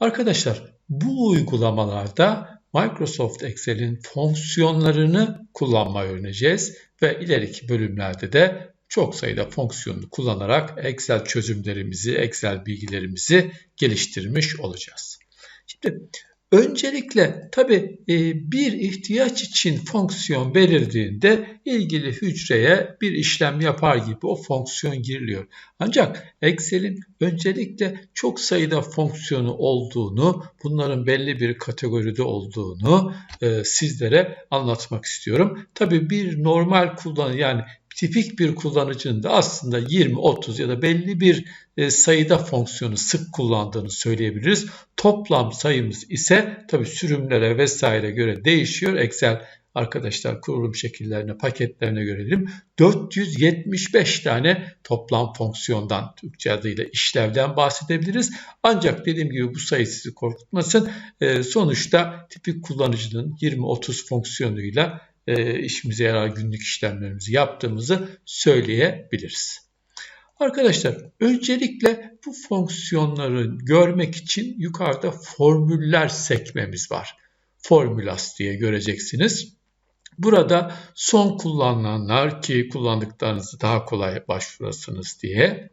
Arkadaşlar bu uygulamalarda Microsoft Excel'in fonksiyonlarını kullanmayı öğreneceğiz ve ileriki bölümlerde de çok sayıda fonksiyonunu kullanarak Excel çözümlerimizi, Excel bilgilerimizi geliştirmiş olacağız. Şimdi Öncelikle tabi e, bir ihtiyaç için fonksiyon belirdiğinde ilgili hücreye bir işlem yapar gibi o fonksiyon giriliyor. Ancak Excel'in öncelikle çok sayıda fonksiyonu olduğunu, bunların belli bir kategoride olduğunu e, sizlere anlatmak istiyorum. Tabi bir normal kullanıcı yani tipik bir kullanıcının da aslında 20, 30 ya da belli bir e, sayıda fonksiyonu sık kullandığını söyleyebiliriz. Toplam sayımız ise tabi sürümlere vesaire göre değişiyor. Excel arkadaşlar kurulum şekillerine, paketlerine göre dedim. 475 tane toplam fonksiyondan Türkçe adıyla işlevden bahsedebiliriz. Ancak dediğim gibi bu sayı sizi korkutmasın. E, sonuçta tipik kullanıcının 20-30 fonksiyonuyla e, işimize yarar günlük işlemlerimizi yaptığımızı söyleyebiliriz. Arkadaşlar öncelikle bu fonksiyonları görmek için yukarıda formüller sekmemiz var. Formülas diye göreceksiniz. Burada son kullanılanlar ki kullandıklarınızı daha kolay başvurasınız diye.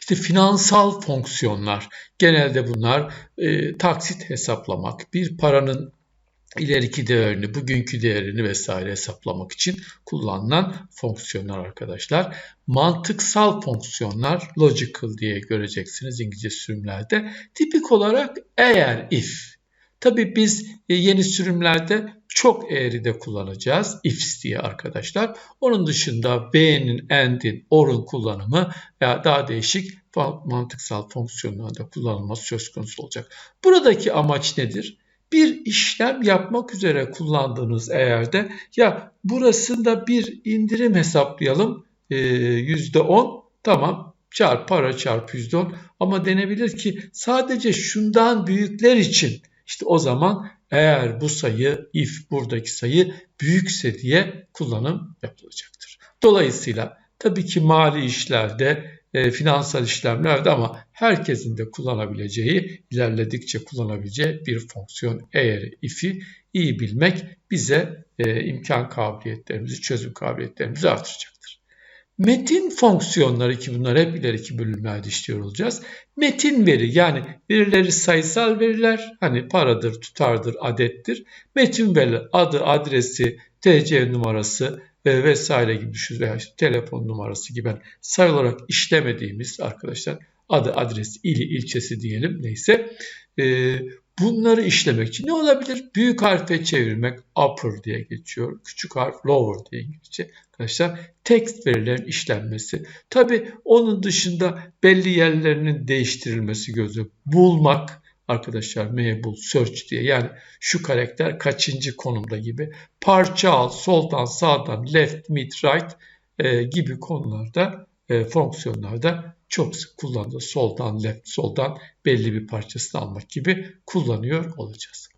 İşte finansal fonksiyonlar genelde bunlar e, taksit hesaplamak, bir paranın ileriki değerini, bugünkü değerini vesaire hesaplamak için kullanılan fonksiyonlar arkadaşlar. Mantıksal fonksiyonlar logical diye göreceksiniz İngilizce sürümlerde. Tipik olarak eğer if. Tabi biz e, yeni sürümlerde çok eğri de kullanacağız. Ifs diye arkadaşlar. Onun dışında be'nin, and'in, or'un kullanımı veya daha değişik mantıksal fonksiyonlarda kullanılması söz konusu olacak. Buradaki amaç nedir? Bir işlem yapmak üzere kullandığınız eğer de ya burasında bir indirim hesaplayalım %10 tamam çarp para çarp %10 ama denebilir ki sadece şundan büyükler için işte o zaman eğer bu sayı if buradaki sayı büyükse diye kullanım yapılacaktır. Dolayısıyla tabii ki mali işlerde e, finansal işlemlerde ama herkesin de kullanabileceği, ilerledikçe kullanabileceği bir fonksiyon eğer if'i iyi bilmek bize e, imkan kabiliyetlerimizi, çözüm kabiliyetlerimizi artıracaktır. Metin fonksiyonları ki bunlar hep ileriki bölümlerde işliyor olacağız. Metin veri yani verileri sayısal veriler hani paradır, tutardır, adettir. Metin veriler adı, adresi, TC numarası, e, vesaire gibi düşünün veya işte telefon numarası gibi sayı olarak işlemediğimiz arkadaşlar adı, adres, ili, ilçesi diyelim neyse e, bunları işlemek için ne olabilir? Büyük harfe çevirmek upper diye geçiyor. Küçük harf lower diye İngilizce. Arkadaşlar text verilerin işlenmesi. Tabi onun dışında belli yerlerinin değiştirilmesi gözü bulmak, arkadaşlar mable search diye yani şu karakter kaçıncı konumda gibi parça al soldan sağdan left mid right e, gibi konularda e, fonksiyonlarda çok sık kullanılır. Soldan left soldan belli bir parçasını almak gibi kullanıyor olacağız.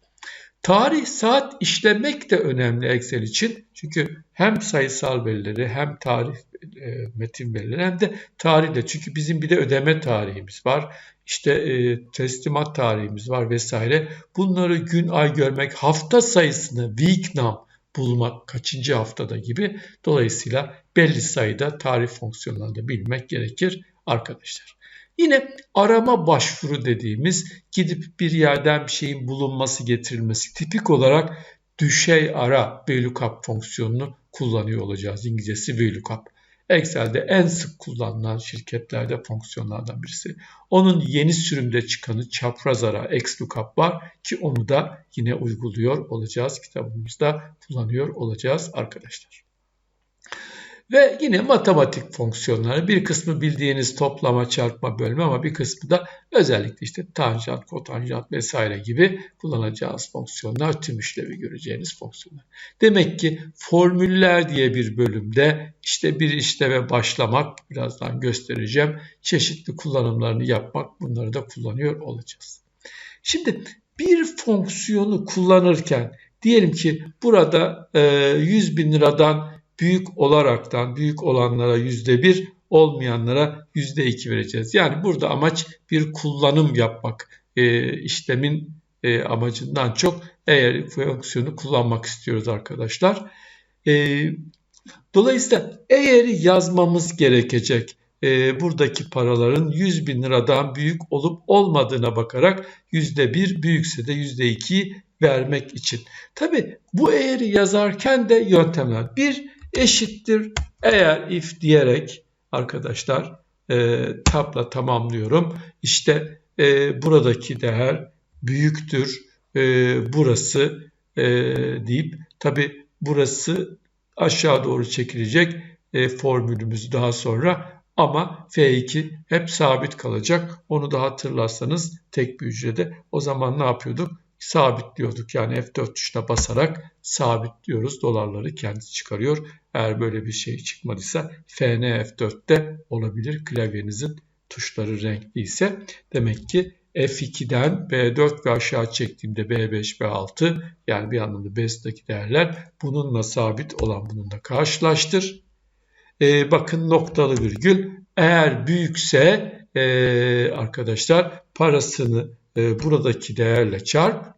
Tarih saat işlemek de önemli Excel için. Çünkü hem sayısal verileri hem tarih e, metin verileri hem de tarihle. Çünkü bizim bir de ödeme tarihimiz var. İşte e, teslimat tarihimiz var vesaire. Bunları gün ay görmek, hafta sayısını week num bulmak kaçıncı haftada gibi. Dolayısıyla belli sayıda tarih fonksiyonlarını bilmek gerekir arkadaşlar. Yine arama başvuru dediğimiz gidip bir yerden bir şeyin bulunması getirilmesi tipik olarak düşey ara VLOOKUP fonksiyonunu kullanıyor olacağız. İngilizcesi VLOOKUP. Excel'de en sık kullanılan şirketlerde fonksiyonlardan birisi. Onun yeni sürümde çıkanı çapraz ara XLOOKUP var ki onu da yine uyguluyor olacağız. Kitabımızda kullanıyor olacağız arkadaşlar. Ve yine matematik fonksiyonları bir kısmı bildiğiniz toplama, çarpma, bölme ama bir kısmı da özellikle işte tanjant, kotanjant vesaire gibi kullanacağınız fonksiyonlar, tüm işlevi göreceğiniz fonksiyonlar. Demek ki formüller diye bir bölümde işte bir işleve başlamak, birazdan göstereceğim, çeşitli kullanımlarını yapmak bunları da kullanıyor olacağız. Şimdi bir fonksiyonu kullanırken diyelim ki burada 100 bin liradan büyük olaraktan büyük olanlara yüzde bir olmayanlara yüzde iki vereceğiz. Yani burada amaç bir kullanım yapmak. e, işlemin e, amacından çok eğer fonksiyonu kullanmak istiyoruz arkadaşlar. E, dolayısıyla eğeri yazmamız gerekecek. E, buradaki paraların 100 bin liradan büyük olup olmadığına bakarak %1 büyükse de %2 vermek için. Tabi bu eğeri yazarken de yöntemler. Bir eşittir eğer if diyerek arkadaşlar e, tabla tamamlıyorum. İşte e, buradaki değer büyüktür e, burası e, deyip tabi burası aşağı doğru çekilecek e, formülümüz daha sonra ama F2 hep sabit kalacak. Onu da hatırlarsanız tek bir hücrede o zaman ne yapıyorduk? Sabitliyorduk. Yani F4 tuşuna basarak sabitliyoruz. Dolarları kendisi çıkarıyor. Eğer böyle bir şey çıkmadıysa FN F4'te olabilir. Klavyenizin tuşları renkli ise demek ki F2'den B4 ve aşağı çektiğimde B5, B6 yani bir anlamda BES'teki değerler bununla sabit olan bununla karşılaştır. Ee, bakın noktalı virgül eğer büyükse e, arkadaşlar parasını e, buradaki değerle çarp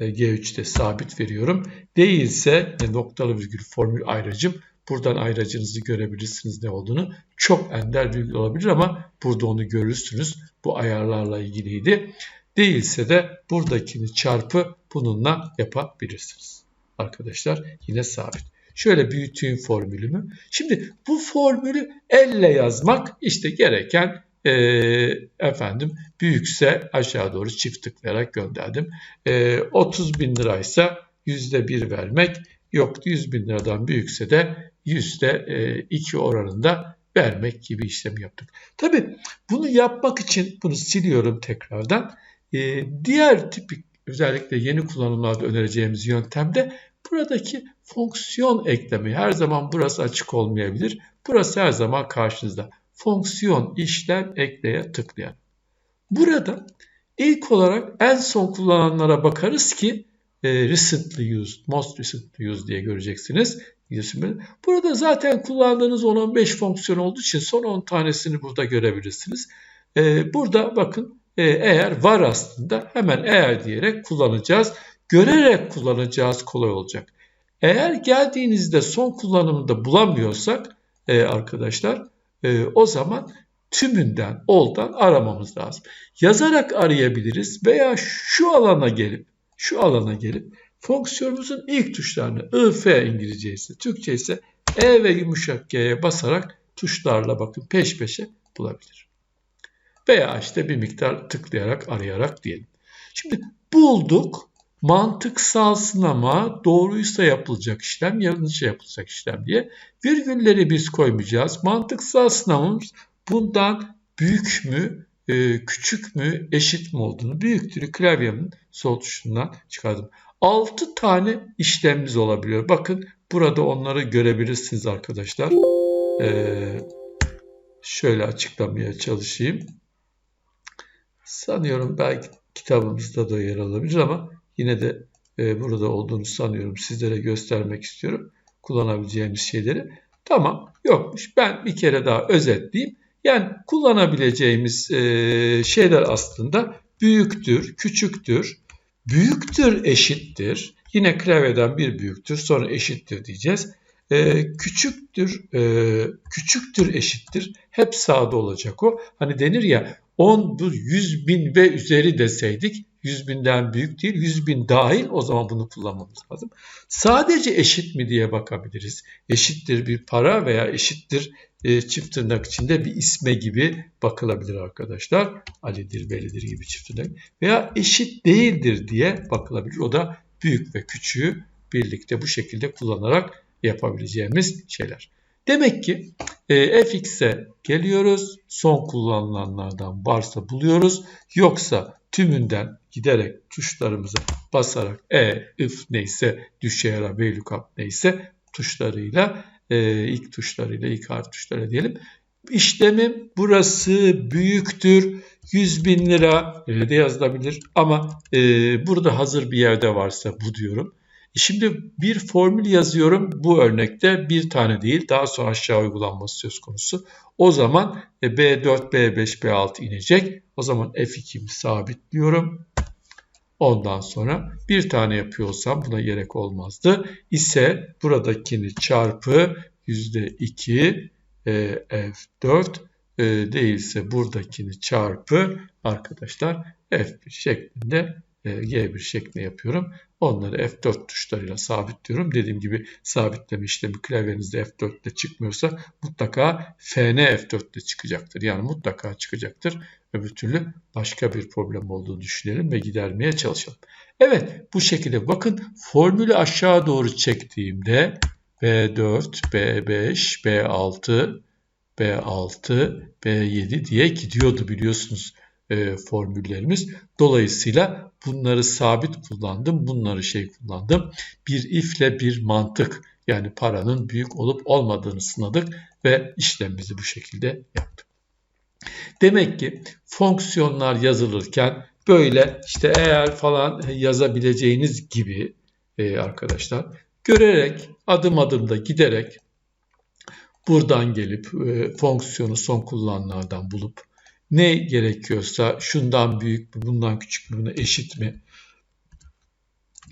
e, G3'te sabit veriyorum. Değilse e, noktalı virgül formül ayracım Buradan ayracınızı görebilirsiniz ne olduğunu. Çok ender virgül olabilir ama burada onu görürsünüz. Bu ayarlarla ilgiliydi. Değilse de buradakini çarpı bununla yapabilirsiniz. Arkadaşlar yine sabit. Şöyle büyüteyim formülümü. Şimdi bu formülü elle yazmak işte gereken e, efendim büyükse aşağı doğru çift tıklayarak gönderdim. E, 30 bin liraysa %1 vermek yok 100 bin liradan büyükse de yüzde iki oranında vermek gibi işlem yaptık. Tabi bunu yapmak için bunu siliyorum tekrardan. E, diğer tipik özellikle yeni kullanımlarda önereceğimiz yöntemde buradaki fonksiyon eklemi her zaman burası açık olmayabilir. Burası her zaman karşınızda. Fonksiyon işlem ekleye tıklayan. Burada ilk olarak en son kullananlara bakarız ki e, recently used, most recently used diye göreceksiniz. Burada zaten kullandığınız 10-15 fonksiyon olduğu için son 10 tanesini burada görebilirsiniz. E, burada bakın e, eğer var aslında hemen eğer diyerek kullanacağız. Görerek kullanacağız kolay olacak. Eğer geldiğinizde son kullanımında bulamıyorsak e, arkadaşlar e, o zaman tümünden, oldan aramamız lazım. Yazarak arayabiliriz veya şu alana gelip şu alana gelip fonksiyonumuzun ilk tuşlarını if İngilizce ise Türkçe ise E ve yumuşak G'ye basarak tuşlarla bakın peş peşe bulabilir. Veya işte bir miktar tıklayarak arayarak diyelim. Şimdi bulduk. Mantıksal sınama doğruysa yapılacak işlem, yanlışsa yapılacak işlem diye. Virgülleri biz koymayacağız. Mantıksal sınavımız bundan büyük mü, e, küçük mü, eşit mi olduğunu büyüktürü klavyemin sol tuşundan çıkardım. 6 tane işlemimiz olabiliyor. Bakın burada onları görebilirsiniz arkadaşlar. Ee, şöyle açıklamaya çalışayım. Sanıyorum belki kitabımızda da yer alabilir ama yine de e, burada olduğunu sanıyorum. Sizlere göstermek istiyorum kullanabileceğimiz şeyleri. Tamam yokmuş. Ben bir kere daha özetleyeyim. Yani kullanabileceğimiz e, şeyler aslında büyüktür, küçüktür, büyüktür eşittir. Yine klavyeden bir büyüktür sonra eşittir diyeceğiz. Ee, küçüktür, e, küçüktür eşittir. Hep sağda olacak o. Hani denir ya 10 bu 100 bin ve üzeri deseydik 100 binden büyük değil 100 bin dahil o zaman bunu kullanmamız lazım. Sadece eşit mi diye bakabiliriz. Eşittir bir para veya eşittir e, çift tırnak içinde bir isme gibi bakılabilir arkadaşlar. Ali'dir, Veli'dir gibi çift tırnak. Veya eşit değildir diye bakılabilir. O da büyük ve küçüğü birlikte bu şekilde kullanarak yapabileceğimiz şeyler. Demek ki e, fx'e geliyoruz. Son kullanılanlardan varsa buluyoruz. Yoksa tümünden giderek tuşlarımıza basarak e, if neyse, düşe VLOOKUP neyse tuşlarıyla e, ilk tuşlarıyla ilk harf tuşları diyelim. İşlemim burası büyüktür 100 bin lira öyle de yazılabilir ama e, burada hazır bir yerde varsa bu diyorum. Şimdi bir formül yazıyorum. Bu örnekte bir tane değil. Daha sonra aşağı uygulanması söz konusu. O zaman B4, B5, B6 inecek. O zaman F2'mi sabitliyorum. Ondan sonra bir tane yapıyorsam buna gerek olmazdı. İse buradakini çarpı %2 e, F4 e, değilse buradakini çarpı arkadaşlar F1 şeklinde e, G1 şeklinde yapıyorum. Onları F4 tuşlarıyla sabitliyorum. Dediğim gibi sabitleme işlemi klavyenizde F4 ile çıkmıyorsa mutlaka FN F4 ile çıkacaktır. Yani mutlaka çıkacaktır. Öbür türlü başka bir problem olduğunu düşünelim ve gidermeye çalışalım. Evet bu şekilde bakın formülü aşağı doğru çektiğimde B4, B5, B6, B6, B7 diye gidiyordu biliyorsunuz e, formüllerimiz. Dolayısıyla bunları sabit kullandım, bunları şey kullandım. Bir ifle bir mantık yani paranın büyük olup olmadığını sınadık ve işlemimizi bu şekilde yaptık. Demek ki fonksiyonlar yazılırken böyle işte eğer falan yazabileceğiniz gibi e, arkadaşlar görerek adım adım da giderek buradan gelip e, fonksiyonu son kullananlardan bulup ne gerekiyorsa şundan büyük mü, bundan küçük mü, buna eşit mi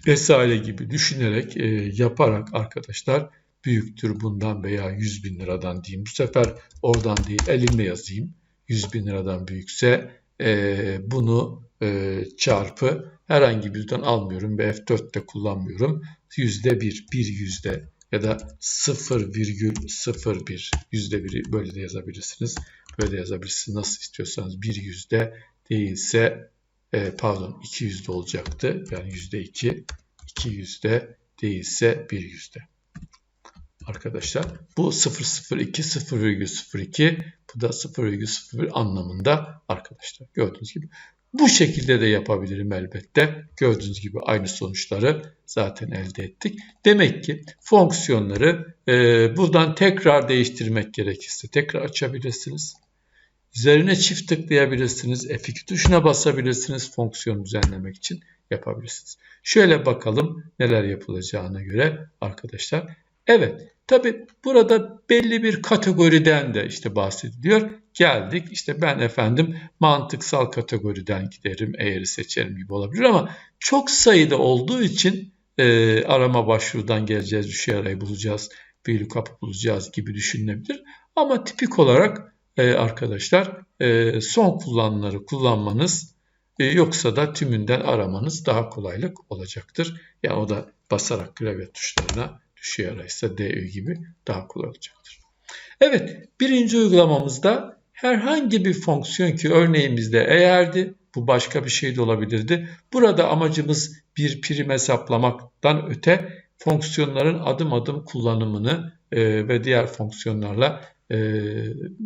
vesaire gibi düşünerek e, yaparak arkadaşlar büyüktür bundan veya 100 bin liradan diyeyim. Bu sefer oradan değil elimle yazayım. 100 bin liradan büyükse e, bunu e, çarpı herhangi birden almıyorum ve F4'te kullanmıyorum. Yüzde bir, bir yüzde ya da 0,01 yüzde biri böyle de yazabilirsiniz. Böyle yazabilirsiniz. Nasıl istiyorsanız bir yüzde değilse e, pardon iki yüzde olacaktı. Yani yüzde iki, iki yüzde değilse bir yüzde. Arkadaşlar bu 002 0,02 bu da 0,01 anlamında arkadaşlar gördüğünüz gibi. Bu şekilde de yapabilirim elbette. Gördüğünüz gibi aynı sonuçları zaten elde ettik. Demek ki fonksiyonları e, buradan tekrar değiştirmek gerekirse tekrar açabilirsiniz. Üzerine çift tıklayabilirsiniz. F2 tuşuna basabilirsiniz. Fonksiyon düzenlemek için yapabilirsiniz. Şöyle bakalım neler yapılacağına göre arkadaşlar. Evet tabi burada belli bir kategoriden de işte bahsediliyor. Geldik işte ben efendim mantıksal kategoriden giderim eğri seçerim gibi olabilir ama çok sayıda olduğu için e, arama başvurudan geleceğiz, düşey arayı bulacağız, VLOOKUP bulacağız gibi düşünülebilir. Ama tipik olarak e, arkadaşlar e, son kullanımları kullanmanız e, yoksa da tümünden aramanız daha kolaylık olacaktır. Yani o da basarak klavye tuşlarına düşey araysa DÜ gibi daha kolay olacaktır. Evet birinci uygulamamızda herhangi bir fonksiyon ki örneğimizde eğerdi bu başka bir şey de olabilirdi. Burada amacımız bir prim hesaplamaktan öte fonksiyonların adım adım kullanımını e, ve diğer fonksiyonlarla e,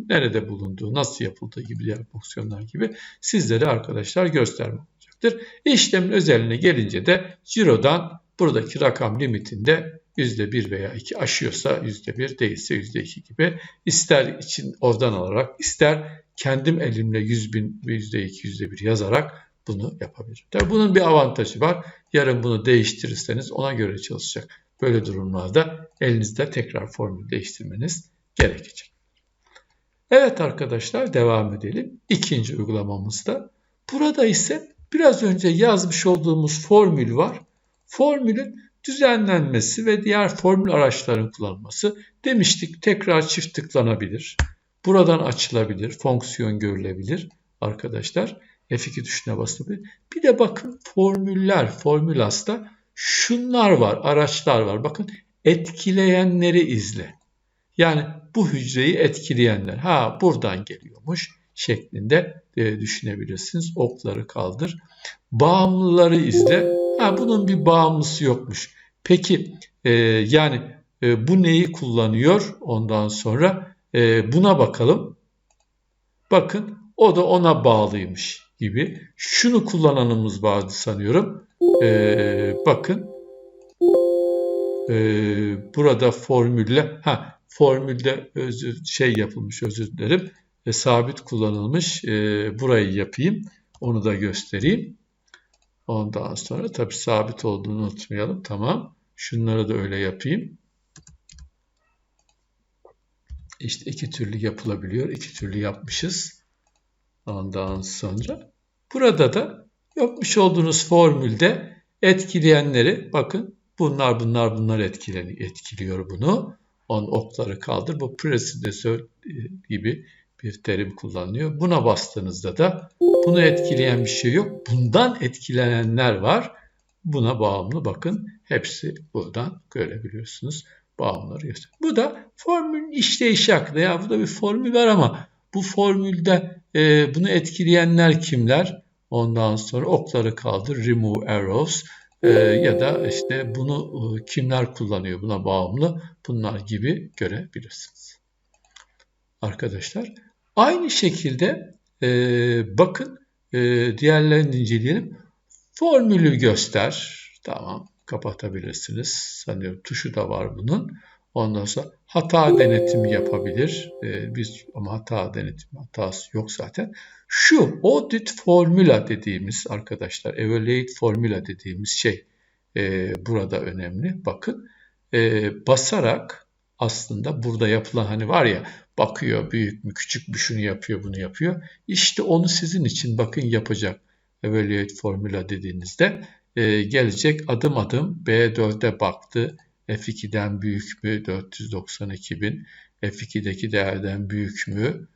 nerede bulunduğu, nasıl yapıldığı gibi diğer fonksiyonlar gibi sizlere arkadaşlar göstermek olacaktır. İşlemin özeline gelince de cirodan buradaki rakam limitinde %1 veya 2 aşıyorsa %1 değilse %2 gibi ister için oradan alarak ister kendim elimle 100 bin %2 %1 yazarak bunu yapabilirim. Tabii bunun bir avantajı var. Yarın bunu değiştirirseniz ona göre çalışacak. Böyle durumlarda elinizde tekrar formül değiştirmeniz gerekecek. Evet arkadaşlar devam edelim. İkinci uygulamamızda. Burada ise biraz önce yazmış olduğumuz formül var. Formülün düzenlenmesi ve diğer formül araçların kullanılması demiştik. Tekrar çift tıklanabilir. Buradan açılabilir. Fonksiyon görülebilir arkadaşlar. F2 tuşuna basılabilir. Bir de bakın formüller, formülasta şunlar var, araçlar var. Bakın etkileyenleri izle. Yani bu hücreyi etkileyenler. Ha buradan geliyormuş şeklinde e, düşünebilirsiniz. Okları kaldır. Bağımlıları izle. Ha bunun bir bağımlısı yokmuş. Peki e, yani e, bu neyi kullanıyor? Ondan sonra e, buna bakalım. Bakın o da ona bağlıymış gibi. Şunu kullananımız vardı sanıyorum. E, bakın e, burada formülle ha formülde özür, şey yapılmış özür dilerim. E, sabit kullanılmış. E, burayı yapayım. Onu da göstereyim. Ondan sonra tabi sabit olduğunu unutmayalım. Tamam. Şunları da öyle yapayım. İşte iki türlü yapılabiliyor. iki türlü yapmışız. Ondan sonra burada da yapmış olduğunuz formülde etkileyenleri bakın bunlar bunlar bunlar etkileniyor, etkiliyor bunu. On okları kaldır. Bu presidesör gibi bir terim kullanılıyor. Buna bastığınızda da bunu etkileyen bir şey yok. Bundan etkilenenler var. Buna bağımlı bakın hepsi buradan görebiliyorsunuz. Bağımları gösteriyor. Bu da formülün işleyişi hakkında. Ya burada bir formül var ama bu formülde e, bunu etkileyenler kimler? Ondan sonra okları kaldır, remove arrows e, ya da işte bunu e, kimler kullanıyor buna bağımlı bunlar gibi görebilirsiniz. Arkadaşlar aynı şekilde e, bakın e, diğerlerini inceleyelim. Formülü göster. Tamam kapatabilirsiniz. Sanıyorum tuşu da var bunun. Ondan sonra hata denetimi yapabilir. Ee, biz ama hata denetimi hatası yok zaten. Şu audit formula dediğimiz arkadaşlar, evaluate formula dediğimiz şey e, burada önemli. Bakın e, basarak aslında burada yapılan hani var ya bakıyor büyük mü küçük mü şunu yapıyor bunu yapıyor. İşte onu sizin için bakın yapacak evaluate formula dediğinizde e, gelecek adım adım B4'e baktı. F2'den büyük mü? 492 bin. F2'deki değerden büyük mü?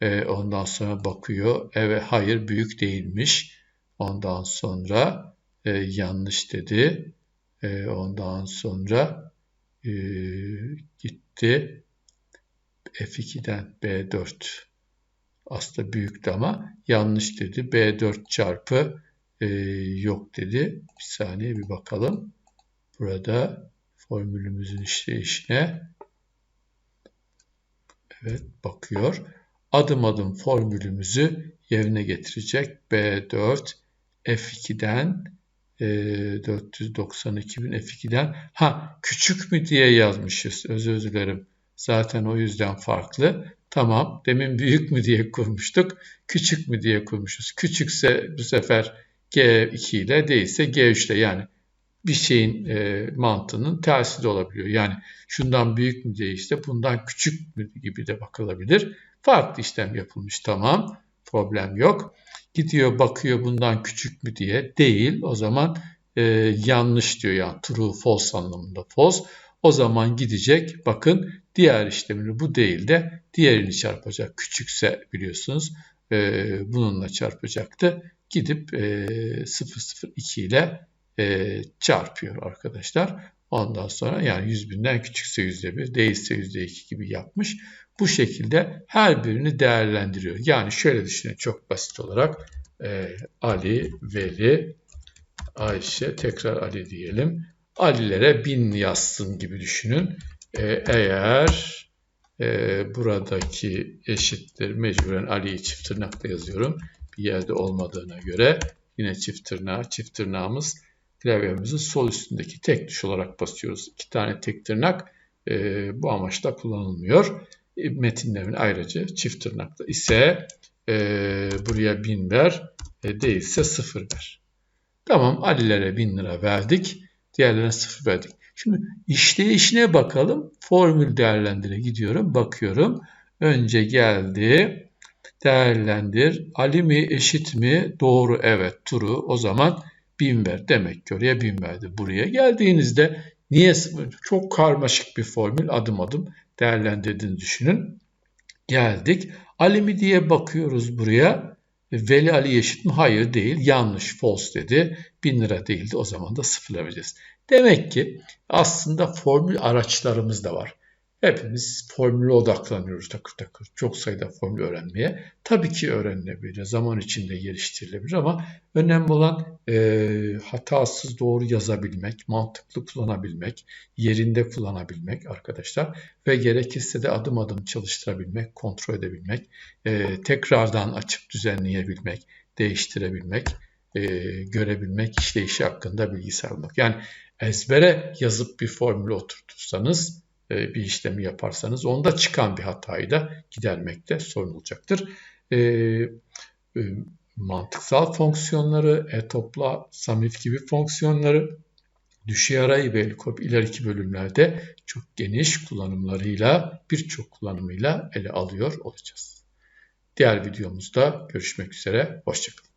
E, ondan sonra bakıyor. Evet hayır büyük değilmiş. Ondan sonra e, yanlış dedi. E, ondan sonra e, gitti. F2'den B4 aslında büyüktü ama yanlış dedi. B4 çarpı e, yok dedi. Bir saniye bir bakalım. Burada formülümüzün işleyişine evet bakıyor. Adım adım formülümüzü yerine getirecek. B4 F2'den e, 492 bin F2'den ha küçük mü diye yazmışız. Özür dilerim. Zaten o yüzden farklı. Tamam demin büyük mü diye kurmuştuk. Küçük mü diye kurmuşuz. Küçükse bu sefer G2 ile değilse G3 ile yani bir şeyin e, mantığının tersi de olabiliyor. Yani şundan büyük mü diye işte bundan küçük mü gibi de bakılabilir. Farklı işlem yapılmış tamam problem yok. Gidiyor bakıyor bundan küçük mü diye değil o zaman e, yanlış diyor yani true false anlamında false. O zaman gidecek bakın diğer işlemini bu değil de diğerini çarpacak. Küçükse biliyorsunuz e, bununla çarpacaktı. Gidip e, 002 ile e, çarpıyor arkadaşlar. Ondan sonra yani 100 binden küçükse %1 değilse %2 gibi yapmış. Bu şekilde her birini değerlendiriyor. Yani şöyle düşünün çok basit olarak e, Ali, Veli, Ayşe, tekrar Ali diyelim. Ali'lere bin yazsın gibi düşünün. E, eğer e, buradaki eşittir mecburen Ali'yi çift tırnakla yazıyorum. Bir yerde olmadığına göre yine çift tırnağı, çift tırnağımız klavyemizin sol üstündeki tek tuş olarak basıyoruz. İki tane tek tırnak e, bu amaçla kullanılmıyor. E, metinlerin ayrıca çift tırnakla ise e, buraya bin ver, e, değilse sıfır ver. Tamam Ali'lere bin lira verdik, diğerlerine sıfır verdik. Şimdi işleyişine bakalım. Formül değerlendire gidiyorum. Bakıyorum. Önce geldi. Değerlendir. Ali mi eşit mi? Doğru evet. True. O zaman bin ver. Demek ki oraya bin verdi. Buraya geldiğinizde niye çok karmaşık bir formül adım adım değerlendirdiğini düşünün. Geldik. Ali mi diye bakıyoruz buraya. Veli Ali eşit mi? Hayır değil. Yanlış. False dedi. Bin lira değildi. O zaman da sıfır vereceğiz. Demek ki aslında formül araçlarımız da var. Hepimiz formüle odaklanıyoruz takır takır. Çok sayıda formül öğrenmeye. Tabii ki öğrenilebilir. Zaman içinde geliştirilebilir ama önemli olan e, hatasız doğru yazabilmek, mantıklı kullanabilmek, yerinde kullanabilmek arkadaşlar. Ve gerekirse de adım adım çalıştırabilmek, kontrol edebilmek, e, tekrardan açıp düzenleyebilmek, değiştirebilmek, e, görebilmek, işleyişi hakkında bilgi sağlamak. Yani ezbere yazıp bir formülü oturtursanız bir işlemi yaparsanız onda çıkan bir hatayı da gidermekte sorun olacaktır. E, e, mantıksal fonksiyonları, e-topla, samif gibi fonksiyonları Düşey arayı ve LCOP ileriki bölümlerde çok geniş kullanımlarıyla, birçok kullanımıyla ele alıyor olacağız. Diğer videomuzda görüşmek üzere, hoşçakalın.